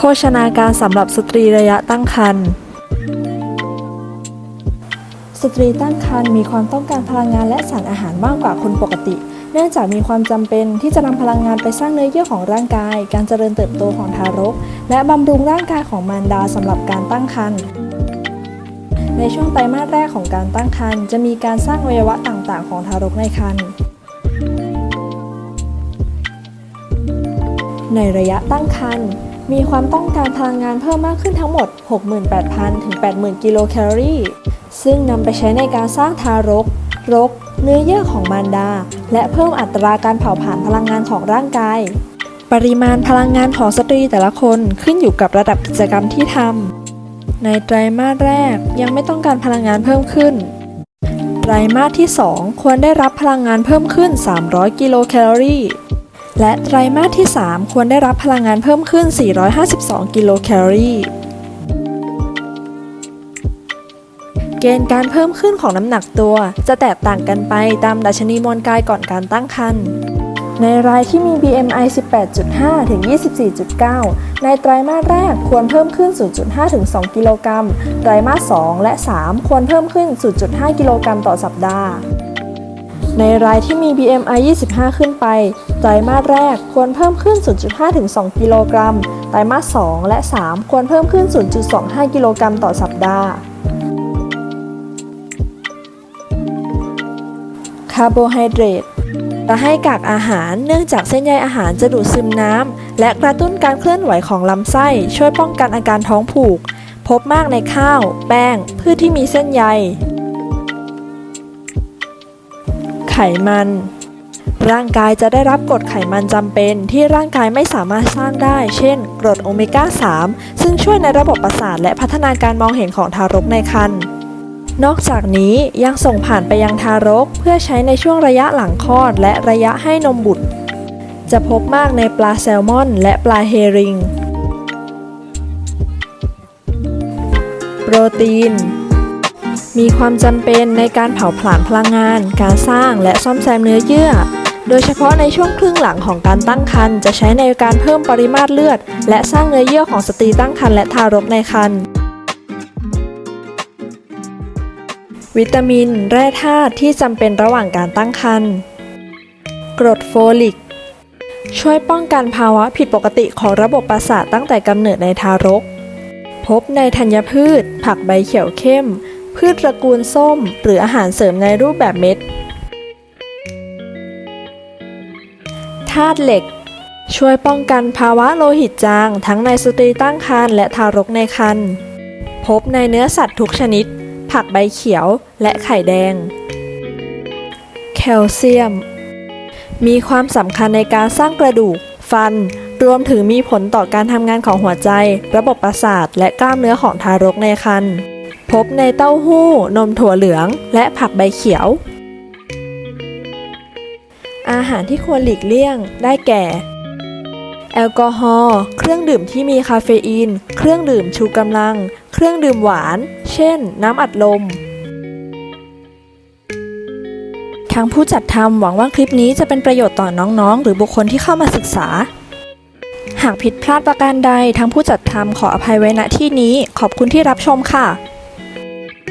ภชนาการสำหรับสตรีระยะตั้งครรภ์สตรีตั้งครรภ์มีความต้องการพลังงานและสารอาหารมากกว่าคนปกติ เนื่องจากมีความจำเป็นที่จะนำพลังงานไปสร้างเนื้อเยื่อของร่างกาย การเจริญเติบโตของทารก และบำรุงร่างกายของมารดาสำหรับการตั้งครรภ์ในช่วงไตรมาสแรกของการตั้งครรภ์จะมีการสร้างอวัยวะต่างๆ ของทารกในครรภ์ในระยะตั้งครรภ์ มีความต้องการพลังงานเพิ่มมากขึ้นทั้งหมด 68,000 ถึง 80,000 กิโลแคลอรี่ ซึ่งนำไปใช้ในการสร้างทารก รก เนื้อเยื่อของมารดา และเพิ่มอัตราการเผาผลาญพลังงานของร่างกาย ปริมาณพลังงานของสตรีแต่ละคนขึ้นอยู่กับระดับกิจกรรมที่ทำ ในไตรมาสแรกยังไม่ต้องการพลังงานเพิ่มขึ้น ไตรมาสที่ 2 ควรได้รับพลังงานเพิ่มขึ้น 300 กิโลแคลอรี่ และไตรมาสที่ 3 ควรได้รับพลังงานเพิ่มขึ้น 452 กิโลแคลอรี่ เกณฑ์การเพิ่มขึ้นของน้ำหนักตัวจะแตกต่างกันไปตามดัชนีมวลกายก่อนการตั้งครรภ์ ในรายที่มี BMI 18.5 ถึง 24.9 ในไตรมาสแรกควรเพิ่มขึ้น 0.5 ถึง 2 กิโลกรัม ไตรมาส 2 และ 3 ควรเพิ่มขึ้น 0.5 กิโลกรัมต่อสัปดาห์ ในรายที่มี BMI 25 ขึ้นไป ไตรมาสแรกควรเพิ่มขึ้น 0.5 ถึง 2 กิโลกรัม ไตรมาส 2 และ 3 ควรเพิ่มขึ้น 0.25 กิโลกรัมต่อสัปดาห์ คาร์โบไฮเดรตจะให้กากอาหารเนื่องจากเส้นใยอาหารจะดูดซึมน้ำ และกระตุ้นการเคลื่อนไหวของลำไส้ ช่วยป้องกันอาการท้องผูก พบมากในข้าว แป้ง พืชที่มีเส้นใย ไขมัน ร่างกายจะได้รับกรดไขมันจำเป็นที่ร่างกายไม่สามารถสร้างได้ เช่น กรดโอเมก้า 3 ซึ่งช่วยในระบบประสาทและพัฒนาการมองเห็นของทารกในครรภ์นอกจากนี้ยังส่งผ่านไปยังทารกเพื่อใช้ในช่วงระยะหลังคลอดและระยะให้นมบุตร จะพบมากในปลาแซลมอน และปลาเฮริง โปรตีน มีความจำเป็นในการเผาผลาญพลังงาน การสร้างและซ่อมแซมเนื้อเยื่อ โดยเฉพาะในช่วงครึ่งหลังของการตั้งครรภ์จะใช้ในการเพิ่มปริมาตรเลือด และสร้างเนื้อเยื่อของสตรีตั้งครรภ์และทารกในครรภ์วิตามิน แร่ธาตุที่จำเป็นระหว่างการตั้งครรภ์กรดโฟลิก ช่วยป้องกันภาวะผิดปกติของระบบประสาทตั้งแต่กำเนิดในทารก พบในธัญพืช ผักใบเขียวเข้ม พืชตระกูลส้ม หรืออาหารเสริมในรูปแบบเม็ดธาตุเหล็ก ช่วยป้องกันภาวะโลหิตจาง ทั้งในสตรีตั้งครรภ์และทารกในครรภ์พบในเนื้อสัตว์ทุกชนิด ผักใบเขียวและไข่แดง แคลเซียม มีความสำคัญในการสร้างกระดูก ฟัน รวมถึงมีผลต่อการทำงานของหัวใจ ระบบประสาท และกล้ามเนื้อของทารกในครรภ์ พบในเต้าหู้ นมถั่วเหลือง และผักใบเขียว อาหารที่ควรหลีกเลี่ยงได้แก่ แอลกอฮอล์เครื่องดื่มที่มีคาเฟอีน เครื่องดื่มชูกำลัง เครื่องดื่มหวาน เช่น น้ำอัดลมทางผู้จัดทำหวังว่าคลิปนี้จะเป็นประโยชน์ต่อน้องๆ หรือบุคคลที่เข้ามาศึกษา หากผิดพลาดประการใดทางผู้จัดทำขออภัยไว้ณที่นี้ ขอบคุณที่รับชมค่ะ